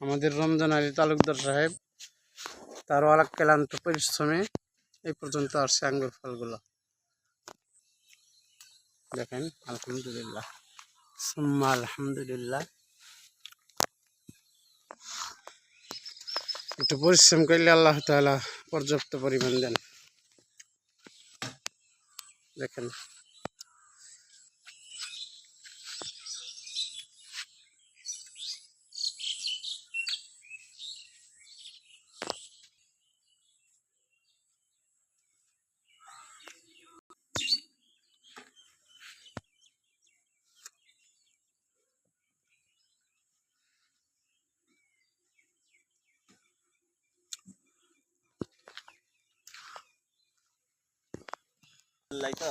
আমাদের রমজান আলী তালুকদার সাহেব, তার অনেক ক্লান্ত পরিশ্রমে এই পর্যন্ত আসছে আঙ্গুর ফলগুলো। দেখেন, আলহামদুলিল্লাহ। সুম্মা আলহামদুলিল্লাহ। একটু পরিশ্রম করলে আল্লাহ তাআলা পর্যাপ্ত পরিমাণ দেন। দেখেন ಆಯ್ತಾ